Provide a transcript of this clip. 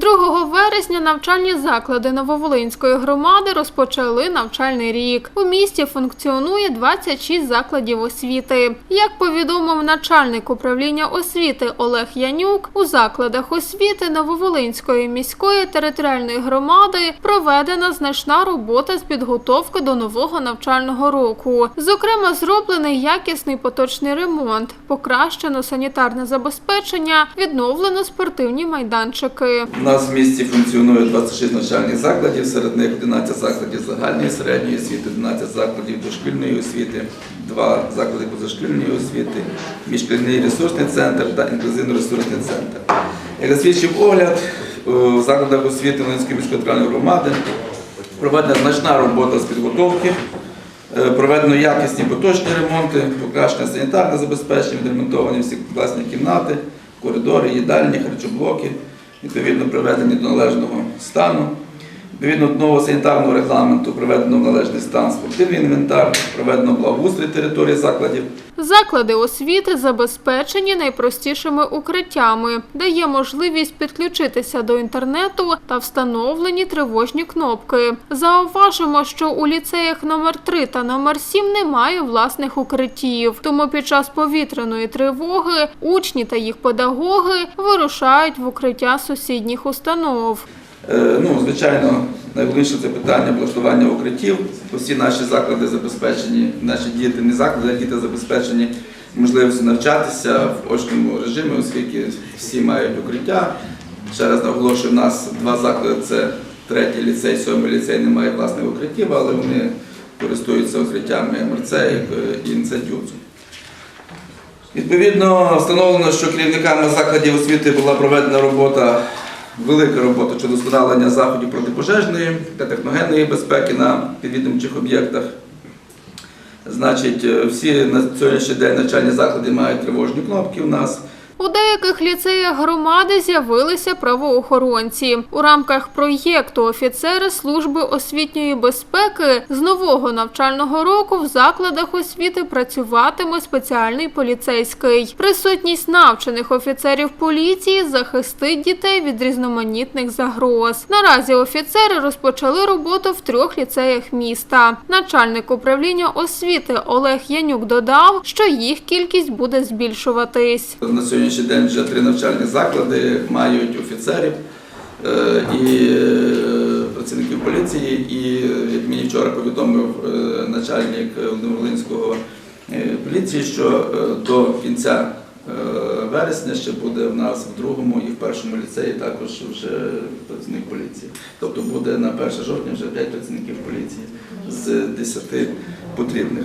2 вересня навчальні заклади Нововолинської громади розпочали навчальний рік. У місті функціонує 26 закладів освіти. Як повідомив начальник управління освіти Олег Янюк, у закладах освіти Нововолинської міської територіальної громади проведена значна робота з підготовки до нового навчального року. Зокрема, зроблений якісний поточний ремонт, покращено санітарне забезпечення, відновлено спортивні майданчики. Нас в місті функціонує 26 навчальних закладів, серед них 11 закладів загальної середньої освіти, 11 закладів дошкільної освіти, 2 заклади позашкільної освіти, міжшкільний ресурсний центр та інклюзивно-ресурсний центр. Як засвідчив огляд, у закладах освіти Волинської міської громади проведена значна робота з підготовки, е, проведено якісні поточні ремонти, покращення санітарне забезпечення, відремонтовані всі класні кімнати, коридори, їдальні, харчоблоки, відповідно приведені до належного стану. Відповідно до нового санітарного регламенту проведено належний стан спортивний інвентар, проведено благоустрій території закладів. Заклади освіти забезпечені найпростішими укриттями, де є можливість підключитися до інтернету та встановлені тривожні кнопки. Зауважимо, що у ліцеях номер 3 та номер 7 немає власних укриттів, тому під час повітряної тривоги учні та їх педагоги вирушають в укриття сусідніх установ. Е, Ну, звичайно, найголовніше це питання облаштування укриттів. Усі наші заклади забезпечені, наші діти, не заклади, а діти забезпечені можливістю навчатися в очному режимі, оскільки всі мають укриття. Ще раз наголошую, в нас два заклади це третій ліцей, сьомий ліцей не має власних укриттів, але вони користуються укриттями МРЦ і інституту. Відповідно, встановлено, що керівниками закладів освіти була проведена робота, велика робота щодо вдосконалення заходів протипожежної та техногенної безпеки на підвідомчих об'єктах. Значить, е, всі на сьогоднішній день навчальні заклади мають тривожні кнопки у нас. У деяких ліцеях громади з'явилися правоохоронці. У рамках проєкту офіцери служби освітньої безпеки з нового навчального року в закладах освіти працюватиме спеціальний поліцейський. Присутність навчених офіцерів поліції захистить дітей від різноманітних загроз. Наразі офіцери розпочали роботу в трьох ліцеях міста. Начальник управління освіти Олег Янюк додав, що їх кількість буде збільшуватись. На сьогоднішній день вже три навчальні заклади мають офіцерів е, і е, працівників поліції. І як мені вчора повідомив е, начальник Волинського поліції, що до кінця вересня ще буде в нас в другому і в першому ліцеї також вже працівник поліції. Тобто буде на 1 жовтня вже 5 працівників поліції з 10 потрібних.